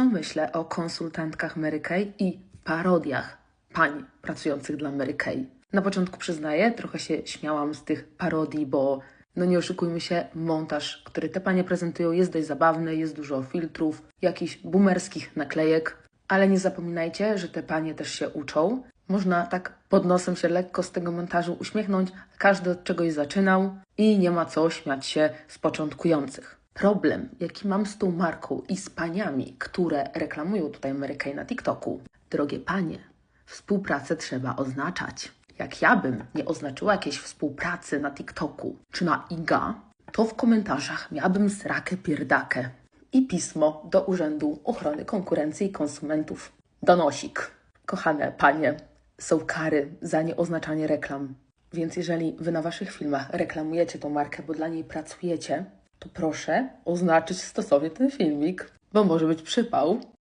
co myślę o konsultantkach Mary Kay i parodiach pań pracujących dla Mary Kay. Na początku przyznaję, trochę się śmiałam z tych parodii, bo no nie oszukujmy się, montaż, który te panie prezentują jest dość zabawny, jest dużo filtrów, jakichś boomerskich naklejek, ale nie zapominajcie, że te panie też się uczą. Można tak pod nosem się lekko z tego montażu uśmiechnąć, każdy od czegoś zaczynał i nie ma co śmiać się z początkujących. Problem, jaki mam z tą marką i z paniami, które reklamują tutaj Mary na TikToku. Drogie panie, współpracę trzeba oznaczać. Jak ja bym nie oznaczyła jakiejś współpracy na TikToku czy na IGA, to w komentarzach miałabym srakę pierdakę i pismo do Urzędu Ochrony Konkurencji i Konsumentów. Donosik. Kochane panie, są kary za nieoznaczanie reklam. Więc jeżeli wy na waszych filmach reklamujecie tą markę, bo dla niej pracujecie, to proszę oznaczyć stosownie ten filmik, bo może być przypał.